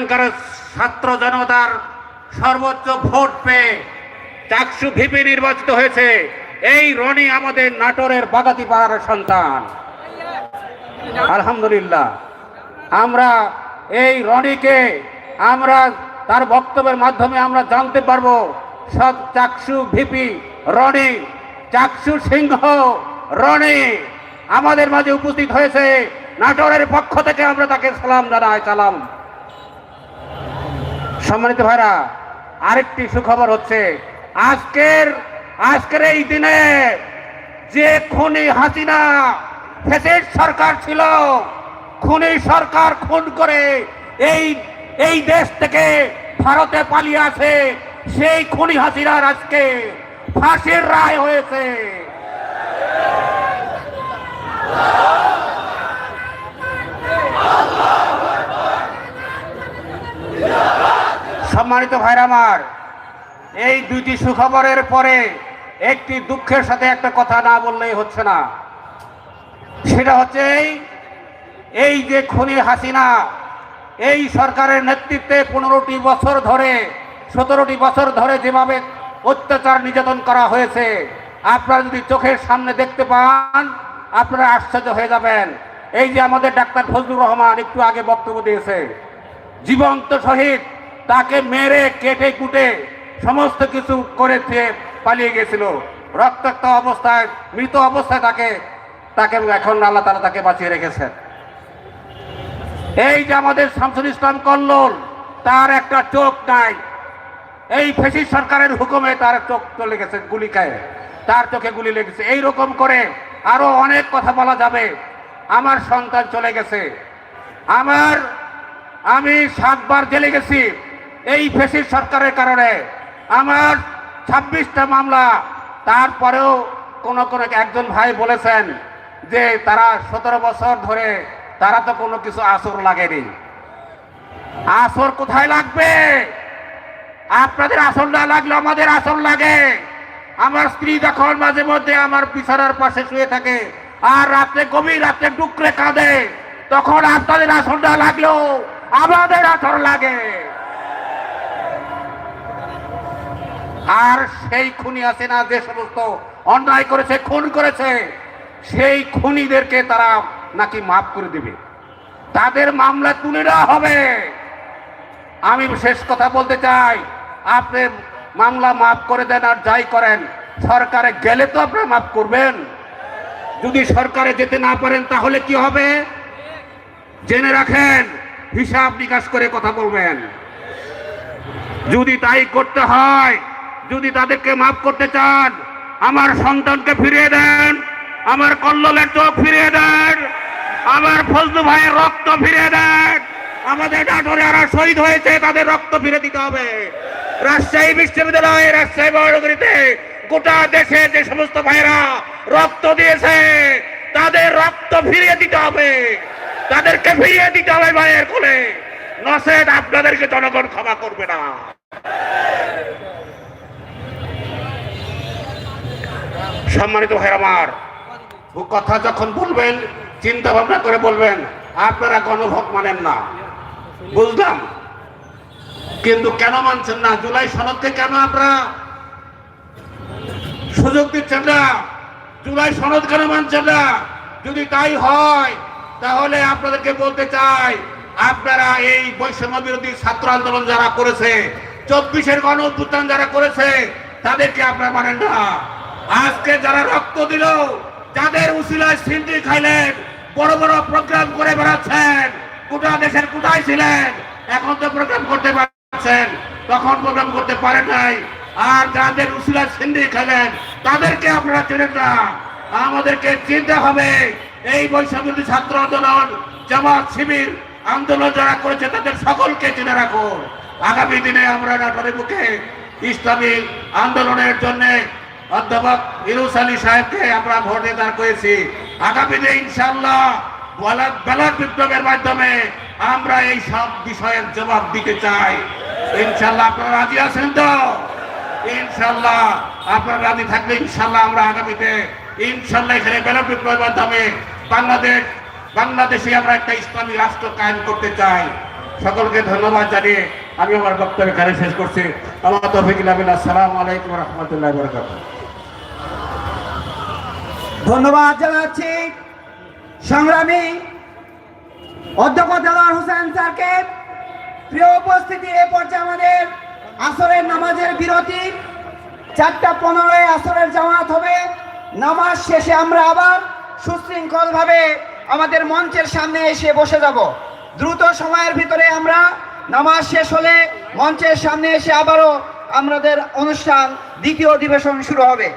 এখানকার ছাত্র জনতার সর্বোচ্চ ভোট পেয়ে চাকসু ভিপি নির্বাচিত হয়েছে। এই রনি আমাদের নাটোরের বাগাতি পাড়ার সন্তান। আলহামদুলিল্লাহ। আমরা এই রনিকে আমরা তার বক্তব্যের মাধ্যমে আমরা জানতে পারব সব চাকসু ভিপি রনি, চাকসু সিংহ রনি আমাদের মাঝে উপস্থিত হয়েছে। নাটোরের পক্ষ থেকে আমরা তাকে সালাম জানাই, সালাম। সম্মানিত ভাইরা, আরেকটি সুখবর হচ্ছে, আজকের আজকের এই দিনে যে খুনি হাসিনা ফেসের সরকার ছিল, খুনি সরকার খুন করে এই এই দেশ থেকে ভারতে পালিয়ে আছে সেই খুনি হাসিনার আজকে ফাঁসির রায় হয়েছে। সম্মানিত ভাইরা আমার, এই দুইটি সুখবরের পরে একটি দুঃখের সাথে একটা কথা না বললেই হচ্ছে না। সেটা হচ্ছে এই যে খুনি হাসিনা, এই সরকারের নেতৃত্বে পনেরোটি বছর ধরে, সতেরোটি বছর ধরে যেভাবে অত্যাচার নির্যাতন করা হয়েছে, আপনারা যদি চোখের সামনে দেখতে পান, আপনারা আশ্চর্য হয়ে যাবেন। এই যে আমাদের ডাক্তার ফজলুর রহমান একটু আগে বক্তব্য দিয়েছে, জীবন্ত শহীদ তাকে মেরে, কেটে, কুটে সমস্ত কিছু করে দিয়ে পালিয়ে গেছিল। রক্তাক্ত অবস্থায়, মৃত অবস্থায় তাকে তাকে এখন আল্লাহ তালা তাকে বাঁচিয়ে রেখেছেন। এই যে আমাদের শামসুল ইসলাম কল্লোল, তার একটা চোখ নাই। এই ফেসিস সরকারের হুকুমে তার চোখ চলে গেছে গুলি খায় তার চোখে গুলি লেগেছে। এই রকম করে আরও অনেক কথা বলা যাবে। আমার সন্তান চলে গেছে। আমার, আমি সাতবার জেলে গেছি। এই ফেসির সরকারের কারণে আমার ছাব্বিশটা মামলা, তারপরেও কোনো কোনো একজন ভাই বলেছেন যে তারা সতেরো বছর ধরে, তারা তো কোনো কিছু আসর লাগেনি। আসর কোথায় লাগবে? আপনাদের আসর না লাগলে আমাদের আসর লাগে। আমার স্ত্রী যখন মাঝে মধ্যে আমার বিছানার পাশে শুয়ে থাকে আর রাত্রে গভীর রাত্রে ডুকরে কাঁদে, তখন আপনাদের আসর না লাগলেও আমাদের আসর লাগে। আর সেই খুনি আছে না যে সমস্ত অন্যায় করেছে, খুন করেছে, সেই খুনিদেরকে তারা নাকি মাফ করে দেবে। তাদের মামলা তুলে দেওয়া হবে। আমি শেষ কথা বলতে চাই, আপনি মামলা মাফ করে দেন আর যাই করেন, সরকারে গেলে তো আপনারা মাফ করবেন। যদি সরকারে যেতে না পারেন তাহলে কি হবে? জেনে রাখেন, হিসাব নিকাশ করে কথা বলবেন। যদি তাই করতে হয় যদি তাদেরকে মাফ করতে চান, আমার সন্তানকে ফিরিয়ে দেন, আমার কল্লোলের চোখ ফিরিয়ে দেন, আমার ফজলু ভাইয়ের রক্ত ফিরিয়ে দেন, আমাদের নাটোরে যারা শহীদ হয়েছে, তাদের রক্ত ফিরে দিতে হবে। রাজশাহী বিশ্ববিদ্যালয়ে, রাজশাহী মহানগরীতে গোটা দেশে যে সমস্ত ভাইরা রক্ত দিয়েছে, তাদের রক্ত ফিরিয়ে দিতে হবে। তাদেরকে ফিরিয়ে দিতে হবে ভাইয়ের কোলে। নসেদ, আপনাদেরকে জনগণ ক্ষমা করবে না। সম্মানিত ভাই আমার। কথা যখন বলবেন, চিন্তা ভাবনা করে বলবেন, আপনারা গণভোট মানেন না। বুঝলাম? কিন্তু কেন মানছেন না? জুলাই সনদকে কেন আপনারা সুযোগ দিচ্ছেন না? জুলাই সনদ কেন মানছেন না? যদি তাই হয়, তাহলে আপনাদেরকে বলতে চাই, আপনারা এই বৈষম্য বিরোধী ছাত্র আন্দোলন যারা করেছে, চব্বিশের গণ যারা করেছে, তাদেরকে আপনারা মানেন না। আজকে যারা রক্ত দিল, যাদের উসিলায় সিন্দি খাইলেন, বড় বড় প্রোগ্রাম করে বেড়াচ্ছেন, গোটা দেশের কোথায় ছিলেন, এখন তো প্রোগ্রাম করতে পারছেন, তখন প্রোগ্রাম করতে পারেন নাই। আর যাদের উসিলা সিন্দি খেলেন তাদেরকে আপনারা চেনেন না। আমাদেরকে চিনতে হবে, এই বৈষম্য ছাত্র আন্দোলন, জামাত, শিবির আন্দোলন যারা করেছে, তাদের সকলকে চিনে রাখুন। আগামী দিনে আমরা নাটোরের বুকে ইসলামী আন্দোলনের জন্য অধ্যাপক ইরুস আলী সাহেবকে আমরা ভোট দান করেছি। আগামী দিনে ইনশাল্লাহ ব্যালট বিপ্লবের মাধ্যমে আমরা এই সব বিষয়ের জবাব দিতে চাই। ইনশাল্লাহ আপনারা রাজি আছেন তো? ইনশাল্লাহ আপনারা রাজি থাকলে ইনশাল্লাহ আমরা আগামীতে ইনশাল্লাহ এখানে ব্যালট বিপ্লবের মাধ্যমে বাংলাদেশ, বাংলাদেশে আমরা একটা ইসলামী রাষ্ট্র কায়েম করতে চাই। সকলকে ধন্যবাদ জানিয়ে আমি আমার বক্তব্য এখানে শেষ করছি। আমার তফিক আসসালামু আলাইকুম রহমতুল্লাহ বরকাত ধন্যবাদ জানাচ্ছি সংগ্রামী অধ্যক্ষ দেলোয়ার হোসেন স্যারকে। প্রিয় উপস্থিতি, এ পর্যায়ে আমাদের আসরের নামাজের বিরতি। চারটা পনেরোয় আসরের জামাত হবে। নামাজ শেষে আমরা আবার সুশৃঙ্খলভাবে আমাদের মঞ্চের সামনে এসে বসে যাব। দ্রুত সময়ের ভিতরে আমরা নামাজ শেষ হলে মঞ্চের সামনে এসে আবারও আমাদের অনুষ্ঠান দ্বিতীয় অধিবেশন শুরু হবে।